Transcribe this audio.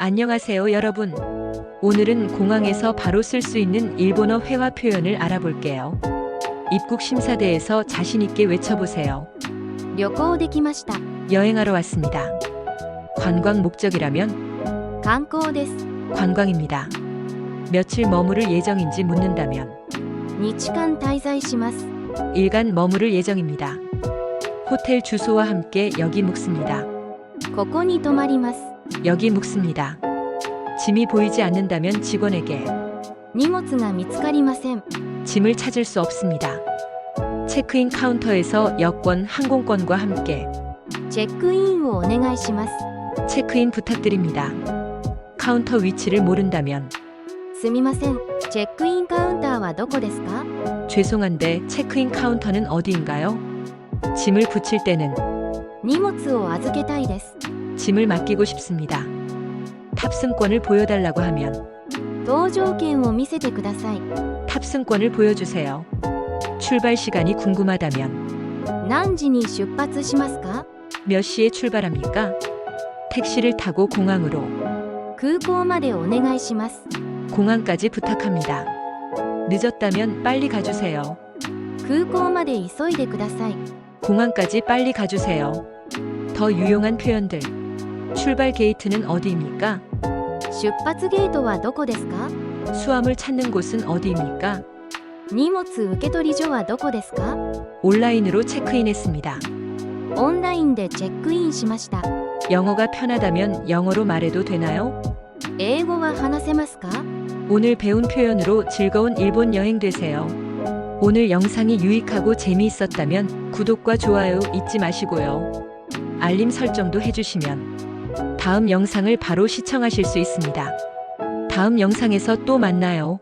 안녕하세요, 여러분. 오늘은 공항에서 바로 쓸 수 있는 일본어 회화 표현을 알아볼게요. 입국 심사대에서 자신있게 외쳐보세요. 旅行できました 여행하러 왔습니다. 관광 목적이라면 観光です 관광입니다. 며칠 머무를 예정인지 묻는다면 日間滞在します 일간 머무를 예정입니다. 호텔 주소와 함께 여기 묵습니다. ここに泊まります 여기 묵습니다. 짐이 보이지 않는다면 직원에게 荷物が見つかりません 짐을 찾을 수 없습니다. 체크인 카운터에서 여권 항공권과 함께 チェックインをお願いします 체크인 부탁드립니다. 카운터 위치를 모른다면 すみませんチェックインカウンターはどこですか 죄송한데 체크인 카운터는 어디인가요? 짐을 붙일 때는 荷物を預けたいです 짐을 맡기고 싶습니다. 탑승권을 보여달라고 하면 搭乗券を見せてください 탑승권을 보여주세요. 출발 시간이 궁금하다면 何時に出発しますか 몇 시에 출발합니까? 택시를 타고 공항으로 空港までお願いします 공항까지 부탁합니다. 늦었다면 빨리 가주세요. 空港まで急いでください 공항까지 빨리 가주세요. 더 유용한 표현들. 출발 게이트는 어디입니까? 出発ゲートはどこですか 수함을 찾는 곳은 어디입니까? 荷物受け取り所はどこですか 온라인으로 체크인했습니다. オンラインでチェックインしました 영어가 편하다면 영어로 말해도 되나요? 英語は話せますか 오늘 배운 표현으로 즐거운 일본 여행 되세요. 오늘 영상이 유익하고 재미있었다면 구독과 좋아요 잊지 마시고요. 알림 설정도 해주시면 다음 영상을 바로 시청하실 수 있습니다. 다음 영상에서 또 만나요.